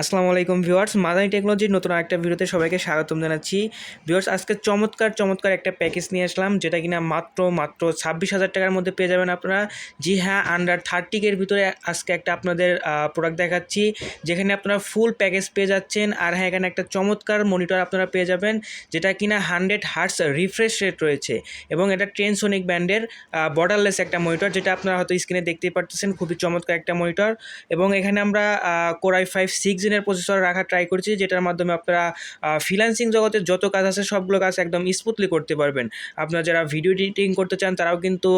আসসালামু আলাইকুম ভিউয়ার্স, মাদানি টেকনোলজির নতুন একটা ভিডিওতে সবাইকে স্বাগতম জানাচ্ছি। ভিউয়ার্স, আজকে চমৎকার চমৎকার একটা প্যাকেজ নিয়ে আসলাম, যেটা কিনা মাত্র মাত্র ছাব্বিশ হাজার টাকার মধ্যে পেয়ে যাবেন আপনারা। জি হ্যাঁ আন্ডার থার্টি এর ভিতরে আজকে একটা আপনাদের প্রোডাক্ট দেখাচ্ছি, যেখানে আপনারা ফুল প্যাকেজ পেয়ে যাচ্ছেন। আর হ্যাঁ এখানে একটা চমৎকার মনিটর আপনারা পেয়ে যাবেন, যেটা কিনা হান্ড্রেড হার্টস রিফ্রেশ রেট রয়েছে। এবং এটা ট্রেনসোনিক ব্যান্ডের বর্ডারলেস একটা মনিটর যেটা আপনারা হয়তো স্ক্রিনে দেখতেই পারতেছেন, খুবই চমৎকার একটা মনিটর এবং এখানে আমরা কোরাই ফাইভ সিক্স জেনের প্রসেসর রাখা ট্রাই করেছি, যেটার মাধ্যমে আপনারা ফ্রিল্যান্সিং জগতের যত কাজ আছে, সবগুলো কাজ একদম স্মুথলি করতে পারবেন। আপনারা যারা ভিডিও এডিটিং করতে চান, তারাও কিন্তু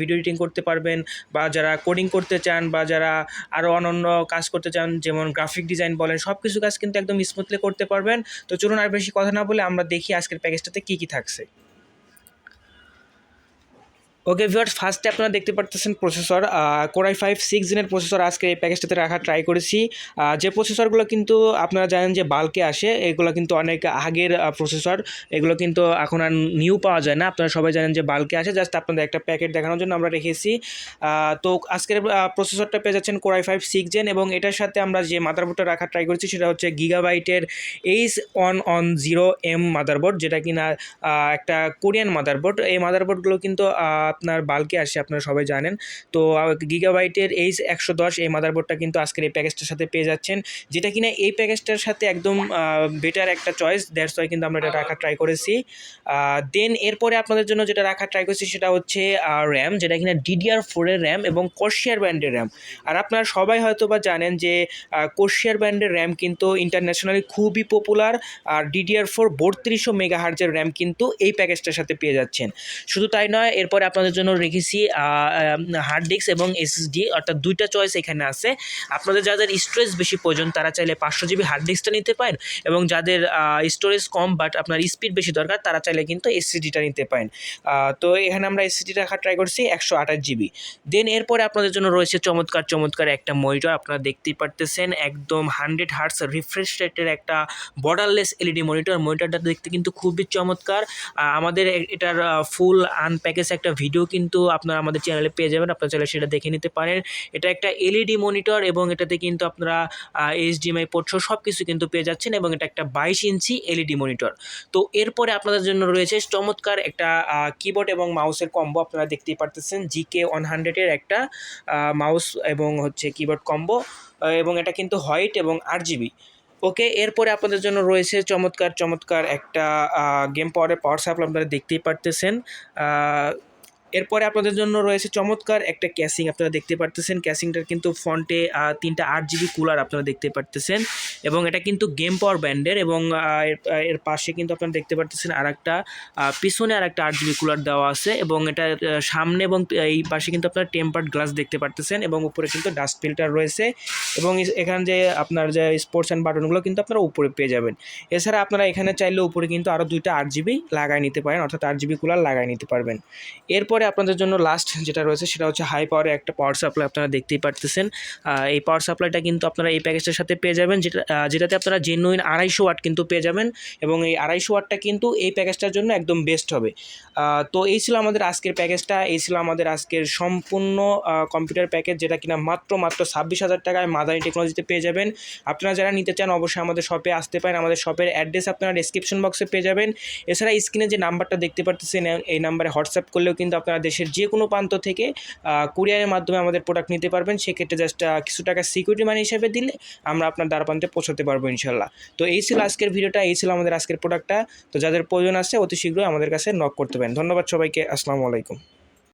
ভিডিও এডিটিং করতে পারবেন, বা যারা কোডিং করতে চান, বা যারা আরও অন্যান্য কাজ করতে চান, যেমন গ্রাফিক ডিজাইন বলেন সব কিছু কাজ কিন্তু একদম স্মুথলি করতে পারবেন। তো চলুন আর বেশি কথা না বলে আমরা দেখি আজকের প্যাকেজটাতে কী কী থাকছে। ওকে ভিউয়ার্স ফার্স্টে আপনারা দেখতে পারতেছেন processor core i five six জেনের processor আজকে এই প্যাকেজটাতে রাখা ট্রাই করেছি। যে প্রসেসরগুলো কিন্তু আপনারা জানেন যে বাল্কে আসে, এগুলো কিন্তু অনেক আগের প্রসেসর এগুলো কিন্তু এখন আর নিউ পাওয়া যায় না। আপনারা সবাই জানেন যে বাল্কে আসে জাস্ট আপনাদের একটা প্যাকেট দেখানোর জন্য আমরা রেখেছি। তো আজকের প্রসেসরটা পেয়ে যাচ্ছেন কোরাই ফাইভ সিক্স জেন এবং এটার সাথে আমরা যে মাদারবোর্ডটা রাখা ট্রাই করেছি, সেটা হচ্ছে গিগাবাইটের H one on zero M motherboard যেটা কিনা একটা কোরিয়ান মাদারবোর্ড এই মাদারবোর্ডগুলো কিন্তু আপনার বাল্কে আসে আপনারা সবাই জানেন। তো গিগাবাইটের এইচ একশো দশ, এই মাদারবোর্ডটা কিন্তু আজকের এই প্যাকেজটার সাথে পেয়ে যাচ্ছেন। যেটা কিনা এই প্যাকেজটার সাথে একদম বেটার একটা চয়েস দ্যাটস ওয়াই কিন্তু আমরা এটা রাখা ট্রাই করেছি। দেন এরপরে আপনাদের জন্য যেটা রাখা ট্রাই করেছি সেটা হচ্ছে র্যাম যেটা কিনা ডিডিআর ফোরের র্যাম এবং কোশিয়ার ব্র্যান্ডের র্যাম আর আপনারা সবাই হয়তো বা জানেন যে কোশিয়ার ব্র্যান্ডের র্যাম কিন্তু ইন্টারন্যাশনালি খুবই পপুলার আর ডিডিআর ফোর বত্রিশশো মেগা হার্জের র্যাম কিন্তু এই প্যাকেজটার সাথে পেয়ে যাচ্ছেন। শুধু তাই নয়, এরপরে আপনাদের জন্য রেখেছি হার্ড ডিস্ক এবং এসএসডি অর্থাৎ দুইটা চয়েস এখানে আছে। আপনাদের যাদের স্টোরেজ বেশি প্রয়োজন, তারা চাইলে পাঁচশো জিবি হার্ড ডিস্কটা নিতে পারেন এবং যাদের স্টোরেজ কম বাট আপনার স্পিড বেশি দরকার, তারা চাইলে কিন্তু এসএসডিটা নিতে পারেন। তো এখানে আমরা এসএসডি রাখা ট্রাই করছি, একশো আঠাশ জিবি দেন এরপরে আপনাদের জন্য রয়েছে চমৎকার চমৎকার একটা মনিটর আপনারা দেখতেই পারতেছেন, একদম হান্ড্রেড হার্টস রিফ্রেশ রেটের একটা বর্ডারলেস এলইডি মনিটর মনিটরটা দেখতে কিন্তু খুবই চমৎকার। আমাদের এটার ফুল আনপ্যাকেজ একটা ভিডিও কিন্তু আপনারা আমাদের চ্যানেলে পেয়ে যাবেন। আপনারা চাইলে সেটা দেখে নিতে পারেন। এটা একটা এলইডি মনিটর এবং এটাতে কিন্তু আপনারা এইচডিএমআই পোর্ট সব কিছু কিন্তু পেয়ে যাচ্ছেন এবং এটা একটা বাইশ ইঞ্চি এলইডি মনিটর তো এরপরে আপনাদের জন্য রয়েছে চমৎকার একটা কিবোর্ড এবং মাউসের কম্বো আপনারা দেখতেই পারতেছেন। জিকে ওয়ান হান্ড্রেডের একটা মাউস এবং হচ্ছে কিবোর্ড কম্বো এবং এটা কিন্তু হোয়াইট এবং আট জিবি ওকে, এরপরে আপনাদের জন্য রয়েছে চমৎকার চমৎকার একটা গেম পাওয়ারের পাওয়ার সাপ্লাই আপনারা দেখতেই পারতেছেন। এরপরে আপনাদের জন্য রয়েছে চমৎকার একটা ক্যাসিং। আপনারা দেখতে পারতেছেন, ক্যাসিংটার কিন্তু ফ্রন্টে তিনটা আট জিবি কুলার আপনারা দেখতে পারতেছেন এবং এটা কিন্তু গেম পাওয়ার ব্যান্ডের এবং এর পাশে কিন্তু আপনারা দেখতে পারতেছেন আর একটা পিছনে আর একটা আট জিবি কুলার দেওয়া আছে এবং এটা সামনে এবং এই পাশে কিন্তু আপনারা টেম্পার্ড গ্লাস দেখতে পারতেছেন এবং উপরে কিন্তু ডাস্ট ফিল্টার রয়েছে এবং এখানে যে আপনার যে স্পোর্টস অ্যান্ড বাটনগুলো কিন্তু আপনারা উপরে পেয়ে যাবেন। এছাড়া আপনারা এখানে চাইলে উপরে কিন্তু আরও দুইটা আট জিবি লাগাই নিতে পারেন, অর্থাৎ আট জিবি কুলার লাগাই নিতে পারবেন। এরপরে আপনাদের জন্য লাস্ট যেটা রয়েছে সেটা হচ্ছে হাই পাওয়ারের একটা পাওয়ার সাপ্লাই আপনারা দেখতেই পারতেছেন। এই পাওয়ার সাপ্লাইটা কিন্তু আপনারা এই প্যাকেজটার সাথে পেয়ে যাবেন, যেটা যেটাতে আপনারা জেনুইন আড়াইশো ওয়াট কিন্তু পেয়ে যাবেন এবং এই আড়াইশো ওয়াটটা কিন্তু এই প্যাকেজটার জন্য একদম বেস্ট হবে। তো এই ছিল আমাদের আজকের প্যাকেজটা এই ছিল আমাদের আজকের সম্পূর্ণ কম্পিউটার প্যাকেজ যেটা কিনা মাত্র মাত্র ছাব্বিশ হাজার টাকায় মাদারি টেকনোলজিতে পেয়ে যাবেন। আপনারা যারা নিতে চান অবশ্যই আমাদের শপে আসতে পারেন, আমাদের শপের অ্যাড্রেস আপনারা ডিসক্রিপশন বক্সে পেয়ে যাবেন। এছাড়া স্ক্রিনে যে নাম্বারটা দেখতে পারতেছেন এই নাম্বারে হোয়াটসঅ্যাপ করলেও কিন্তু আপনারা দেশের যে কোনো প্রান্ত থেকে কুরিয়ারের মাধ্যমে আমাদের প্রোডাক্ট নিতে পারবেন। সেক্ষেত্রে জাস্ট কিছু টাকা সিকিউরিটি মানি হিসেবে দিলে আমরা আপনার দ্বার প্রান্তে পৌঁছাতে পারব ইনশাল্লাহ তো এই ছিল আজকের ভিডিওটা, এই ছিল আমাদের আজকের প্রোডাক্টটা তো যাদের প্রয়োজন আছে, অতি শীঘ্রই আমাদের কাছে নক করতে পারেন। ধন্যবাদ সবাইকে, আসসালামু আলাইকুম।